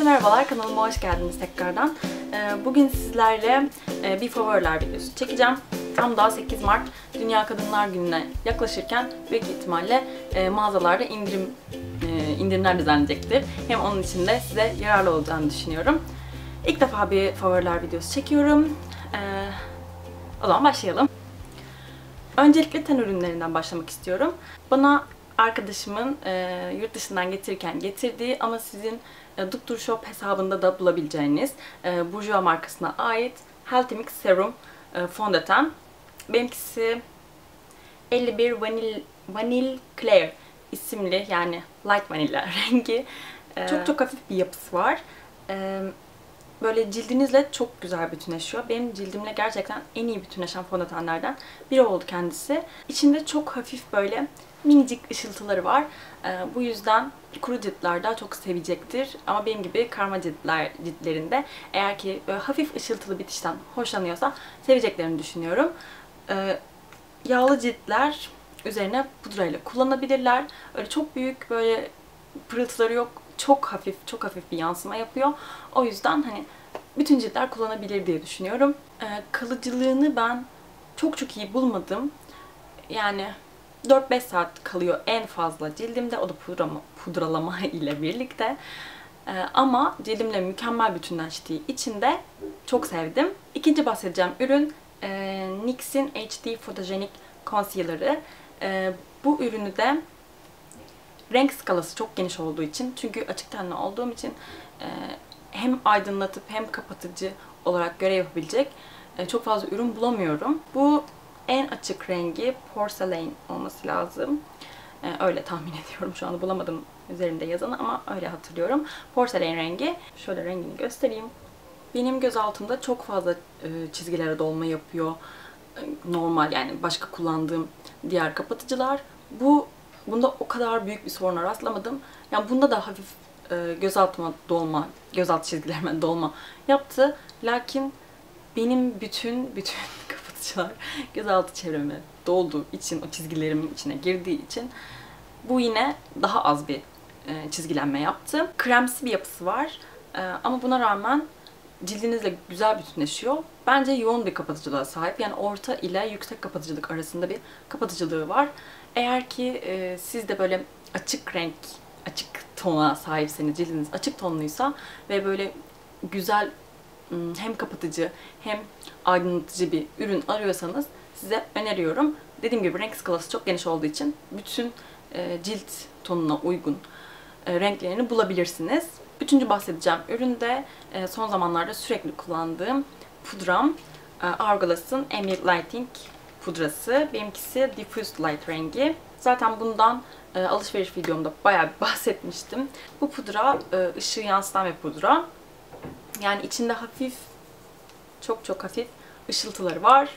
Herkese merhabalar, kanalıma hoş geldiniz tekrardan. Ee, Bugün sizlerle e, bir favoriler videosu çekeceğim. Tam daha 8 Mart Dünya Kadınlar Günü'ne yaklaşırken büyük ihtimalle e, mağazalarda indirim e, indirimler düzenleyecektir. Hem onun için de size yararlı olacağını düşünüyorum. İlk defa bir favoriler videosu çekiyorum. Ee, O zaman başlayalım. Öncelikle ten ürünlerinden başlamak istiyorum. Bana arkadaşımın e, yurt dışından getirirken getirdiği ama sizin e, Doktor Shop hesabında da bulabileceğiniz e, Bourjois markasına ait Healthy Mix Serum e, fondöten. Benimkisi 51 Vanil, Vanil Claire isimli yani light vanilla rengi. E, çok çok hafif bir yapısı var. E, böyle cildinizle çok güzel bütünleşiyor. Benim cildimle gerçekten en iyi bütünleşen fondötenlerden biri oldu kendisi. İçinde çok hafif böyle minicik ışıltıları var. Ee, bu yüzden kuru ciltler daha çok sevecektir. Ama benim gibi karma ciltler, ciltlerinde eğer ki hafif ışıltılı bitişten hoşlanıyorsa seveceklerini düşünüyorum. Ee, yağlı ciltler üzerine pudrayla kullanabilirler. Öyle çok büyük böyle pırıltıları yok. Çok hafif, çok hafif bir yansıma yapıyor. O yüzden hani bütün ciltler kullanabilir diye düşünüyorum. Ee, kalıcılığını ben çok çok iyi bulmadım. Yani 4-5 saat kalıyor en fazla cildimde. O da pudrama, pudralama ile birlikte. Ee, ama cildimle mükemmel bütünleştiği için de çok sevdim. İkinci bahsedeceğim ürün e, NYX'in HD Photogenic Concealer'ı. E, bu ürünü de renk skalası çok geniş olduğu için çünkü açık tenli olduğum için e, hem aydınlatıp hem kapatıcı olarak görev yapabilecek e, çok fazla ürün bulamıyorum. Bu en açık rengi Porcelain olması lazım. E, öyle tahmin ediyorum. Şu anda bulamadım üzerinde yazanı ama öyle hatırlıyorum. Porcelain rengi. Şöyle rengini göstereyim. Benim göz altımda çok fazla e, çizgilere dolma yapıyor. E, normal yani başka kullandığım diğer kapatıcılar. Bu bunda o kadar büyük bir soruna rastlamadım. Yani bunda da hafif e, göz altıma dolma, gözaltı çizgilerime dolma yaptı. Lakin benim bütün bütün kapatıcılar gözaltı çevreme dolduğu için, o çizgilerimin içine girdiği için bu yine daha az bir e, çizgilenme yaptı. Kremsi bir yapısı var e, ama buna rağmen cildinizle güzel bütünleşiyor. Bence yoğun bir kapatıcılığa sahip. Yani orta ile yüksek kapatıcılık arasında bir kapatıcılığı var. Eğer ki e, siz de böyle açık renk, açık tona sahipseniz, cildiniz açık tonluysa ve böyle güzel hem kapatıcı hem aydınlatıcı bir ürün arıyorsanız size öneriyorum. Dediğim gibi renk skalası çok geniş olduğu için bütün e, cilt tonuna uygun e, renklerini bulabilirsiniz. Üçüncü bahsedeceğim ürün de e, son zamanlarda sürekli kullandığım pudram. Hourglass'ın Ambient Lighting pudrası. Benimkisi Diffused Light rengi. Zaten bundan alışveriş videomda bayağı bahsetmiştim. Bu pudra ışığı yansıtan bir pudra. Yani içinde hafif, çok çok hafif ışıltıları var.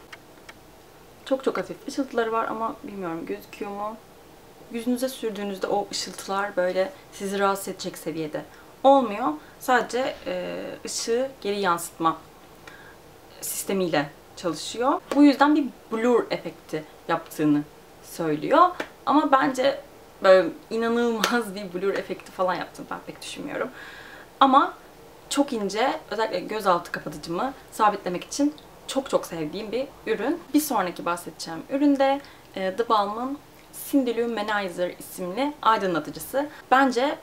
Çok çok hafif ışıltıları var ama bilmiyorum gözüküyor mu? Yüzünüze sürdüğünüzde o ışıltılar böyle sizi rahatsız edecek seviyede olmuyor. Sadece e, ışığı geri yansıtma sistemiyle çalışıyor. Bu yüzden bir blur efekti yaptığını söylüyor. Ama bence böyle inanılmaz bir blur efekti falan yaptığını ben pek düşünmüyorum. Ama çok ince, özellikle gözaltı kapatıcımı sabitlemek için çok çok sevdiğim bir ürün. Bir sonraki bahsedeceğim ürün de e, The Balm'ın Cindy Luminizer isimli aydınlatıcısı. Bence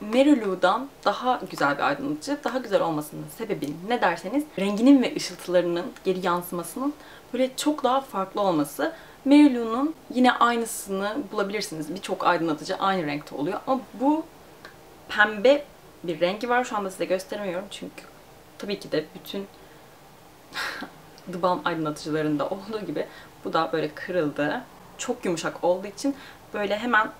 Mary Lou'dan daha güzel bir aydınlatıcı. Daha güzel olmasının sebebi ne derseniz renginin ve ışıltılarının geri yansımasının böyle çok daha farklı olması. Mary Lou'nun yine aynısını bulabilirsiniz. Birçok aydınlatıcı aynı renkte oluyor ama bu pembe bir rengi var. Şu anda size gösteremiyorum çünkü tabii ki de bütün The Balm aydınlatıcılarında olduğu gibi bu da böyle kırıldı. Çok yumuşak olduğu için böyle hemen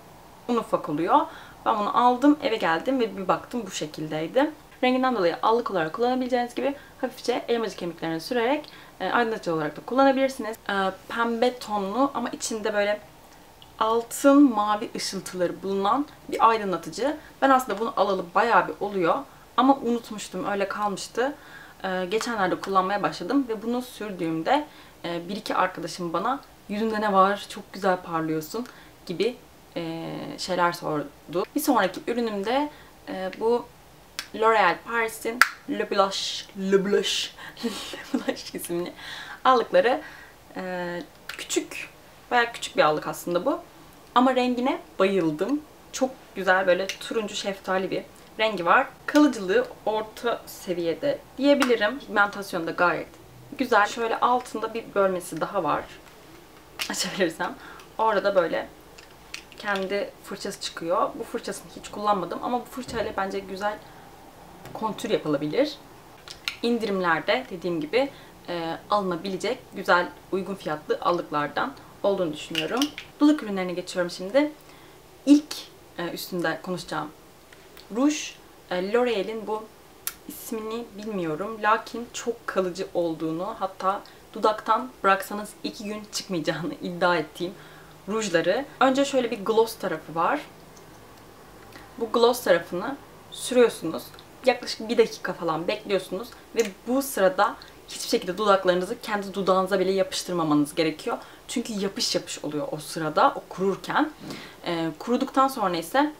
un ufak oluyor. Ben bunu aldım, eve geldim ve bir baktım bu şekildeydi. Renginden dolayı allık olarak kullanabileceğiniz gibi hafifçe elmacık kemiklerine sürerek e, aydınlatıcı olarak da kullanabilirsiniz. E, pembe tonlu ama içinde böyle altın mavi ışıltıları bulunan bir aydınlatıcı. Ben aslında bunu alalı bayağı bir oluyor ama unutmuştum öyle kalmıştı. Ee, geçenlerde kullanmaya başladım ve bunu sürdüğümde e, bir iki arkadaşım bana yüzünde ne var çok güzel parlıyorsun gibi e, şeyler sordu. Bir sonraki ürünümde e, bu L'Oreal Paris'in Le Blush, Le Blush, Le Blush isimli allıkları e, küçük, bayağı küçük bir allık aslında bu. Ama rengine bayıldım. Çok güzel böyle turuncu şeftali bir rengi var. Kalıcılığı orta seviyede diyebilirim. Pigmentasyonu da gayet güzel. Şöyle altında bir bölmesi daha var. Açabilirsem. Orada böyle kendi fırçası çıkıyor. Bu fırçasını hiç kullanmadım ama bu fırçayla bence güzel kontür yapılabilir. İndirimlerde dediğim gibi e, alınabilecek güzel uygun fiyatlı allıklardan olduğunu düşünüyorum. Dudak ürünlerine geçiyorum şimdi. İlk e, üstünde konuşacağım ruj e, L'Oreal'in bu ismini bilmiyorum. Lakin çok kalıcı olduğunu hatta dudaktan bıraksanız iki gün çıkmayacağını iddia ettiğim rujları. Önce şöyle bir gloss tarafı var. Bu gloss tarafını sürüyorsunuz. Yaklaşık bir dakika falan bekliyorsunuz ve bu sırada hiçbir şekilde dudaklarınızı kendi dudağınıza bile yapıştırmamanız gerekiyor. Çünkü yapış yapış oluyor o sırada, o kururken. Ee, kuruduktan sonra ise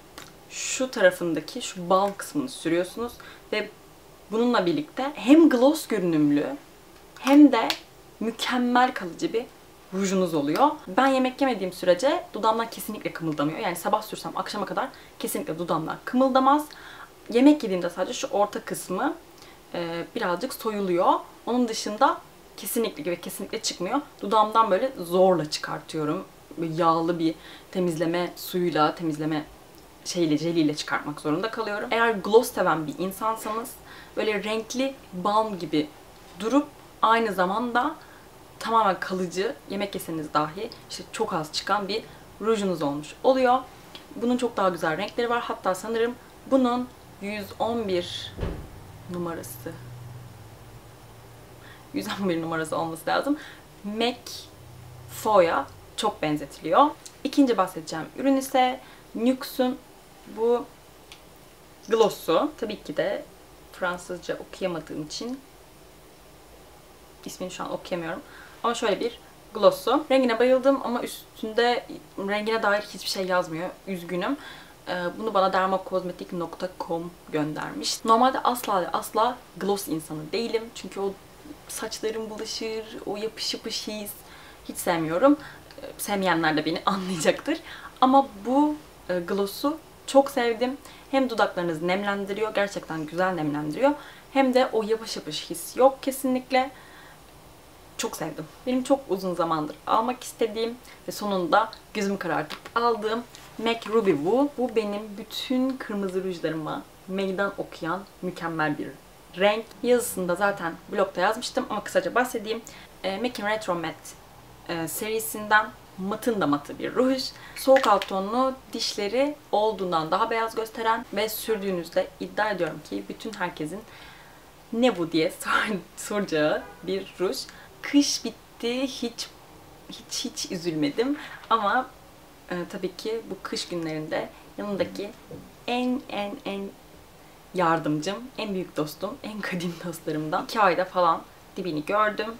şu tarafındaki şu bal kısmını sürüyorsunuz ve bununla birlikte hem gloss görünümlü hem de mükemmel kalıcı bir rujunuz oluyor. Ben yemek yemediğim sürece dudağımdan kesinlikle kımıldamıyor. Yani sabah sürsem akşama kadar kesinlikle dudağımdan kımıldamaz. Yemek yediğimde sadece şu orta kısmı e, birazcık soyuluyor. Onun dışında kesinlikle ve kesinlikle çıkmıyor. Dudağımdan böyle zorla çıkartıyorum. Böyle yağlı bir temizleme suyuyla, temizleme şeyle, jeliyle çıkartmak zorunda kalıyorum. Eğer gloss seven bir insansanız böyle renkli balm gibi durup aynı zamanda tamamen kalıcı yemek yeseniz dahi işte çok az çıkan bir rujunuz olmuş oluyor. Bunun çok daha güzel renkleri var. Hatta sanırım bunun 111 numarası 111 numarası olması lazım. MAC Foya çok benzetiliyor. İkinci bahsedeceğim ürün ise NYX'un bu glossu. Tabii ki de Fransızca okuyamadığım için ismini şu an okuyamıyorum. Ama şöyle bir glossu. Rengine bayıldım ama üstünde rengine dair hiçbir şey yazmıyor. Üzgünüm. Ee, bunu bana dermacosmetic.com göndermiş. Normalde asla asla gloss insanı değilim. Çünkü o saçlarım bulaşır, o yapış yapış his hiç sevmiyorum. Ee, sevmeyenler de beni anlayacaktır. Ama bu e, gloss'u çok sevdim. Hem dudaklarınızı nemlendiriyor, gerçekten güzel nemlendiriyor. Hem de o yapış yapış his yok kesinlikle. Çok sevdim. Benim çok uzun zamandır almak istediğim ve sonunda gözüm karartıp aldığım MAC Ruby Woo. Bu benim bütün kırmızı rujlarıma meydan okuyan mükemmel bir renk. Yazısında zaten blogda yazmıştım ama kısaca bahsedeyim. E, MAC'in Retro Matte e, serisinden matın da matı bir ruj. Soğuk alt tonlu dişleri olduğundan daha beyaz gösteren ve sürdüğünüzde iddia ediyorum ki bütün herkesin ne bu diye sor, soracağı bir ruj. Kış bitti hiç hiç hiç üzülmedim ama e, tabii ki bu kış günlerinde yanındaki en en en yardımcım, en büyük dostum, en kadim dostlarımdan iki ayda falan dibini gördüm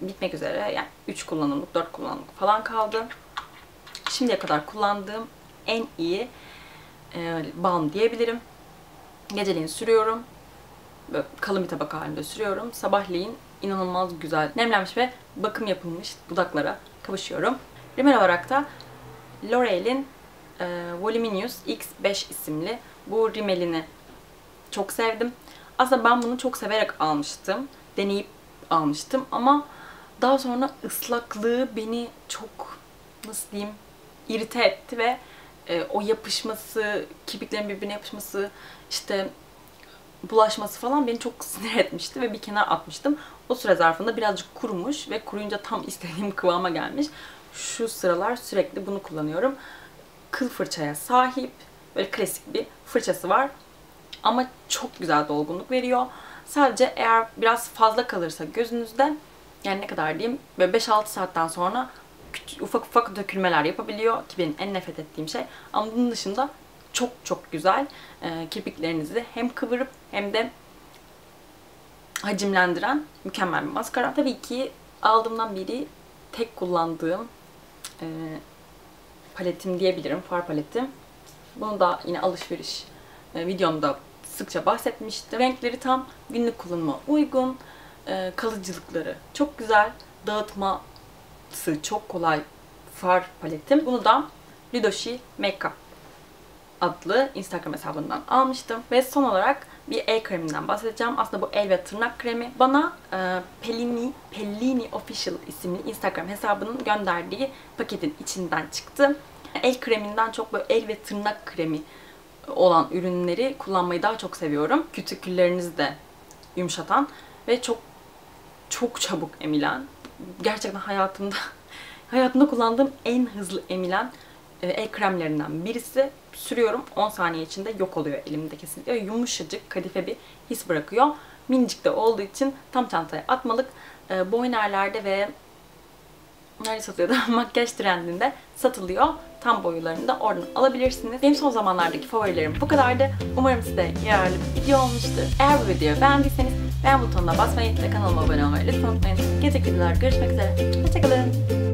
bitmek üzere. Yani 3 kullanımlık, 4 kullanımlık falan kaldı. Şimdiye kadar kullandığım en iyi e, balm diyebilirim. Geceliğin sürüyorum. Böyle kalın bir tabak halinde sürüyorum. Sabahleyin inanılmaz güzel nemlenmiş ve bakım yapılmış dudaklara kavuşuyorum. Rimel olarak da L'Oreal'in e, Voluminous X5 isimli bu rimelini çok sevdim. Aslında ben bunu çok severek almıştım. Deneyip almıştım ama daha sonra ıslaklığı beni çok nasıl diyeyim irite etti ve e, o yapışması, kirpiklerin birbirine yapışması, işte bulaşması falan beni çok sinir etmişti ve bir kenar atmıştım. O süre zarfında birazcık kurumuş ve kuruyunca tam istediğim kıvama gelmiş. Şu sıralar sürekli bunu kullanıyorum. Kıl fırçaya sahip, böyle klasik bir fırçası var. Ama çok güzel dolgunluk veriyor. Sadece eğer biraz fazla kalırsa gözünüzde yani ne kadar diyeyim böyle 5-6 saatten sonra küçük, ufak ufak dökülmeler yapabiliyor ki benim en nefret ettiğim şey. Ama bunun dışında çok çok güzel e, kirpiklerinizi hem kıvırıp hem de hacimlendiren mükemmel bir maskara. Tabii ki aldığımdan beri tek kullandığım e, paletim diyebilirim, far paletim. Bunu da yine alışveriş e, videomda sıkça bahsetmiştim. Renkleri tam günlük kullanıma uygun. E, kalıcılıkları çok güzel. Dağıtması çok kolay far paletim. Bunu da Lidoshi Makeup adlı Instagram hesabından almıştım. Ve son olarak bir el kreminden bahsedeceğim. Aslında bu el ve tırnak kremi. Bana e, Pellini, Pellini Official isimli Instagram hesabının gönderdiği paketin içinden çıktı. El kreminden çok böyle el ve tırnak kremi olan ürünleri kullanmayı daha çok seviyorum. Kütüküllerinizi de yumuşatan ve çok çok çabuk emilen. Gerçekten hayatımda hayatımda kullandığım en hızlı emilen el kremlerinden birisi. Sürüyorum 10 saniye içinde yok oluyor elimde kesinlikle. Yumuşacık, kadife bir his bırakıyor. Minicik de olduğu için tam çantaya atmalık. E, boynerlerde ve nerede satılıyor da makyaj trendinde satılıyor. Tam boyularında oradan alabilirsiniz. Benim son zamanlardaki favorilerim bu kadardı. Umarım size yararlı bir video olmuştur. Eğer bu videoyu beğendiyseniz beğen butonuna basmayı ve kanalıma abone olmayı lütfen unutmayın. Gelecek videolarda görüşmek üzere. Hoşçakalın.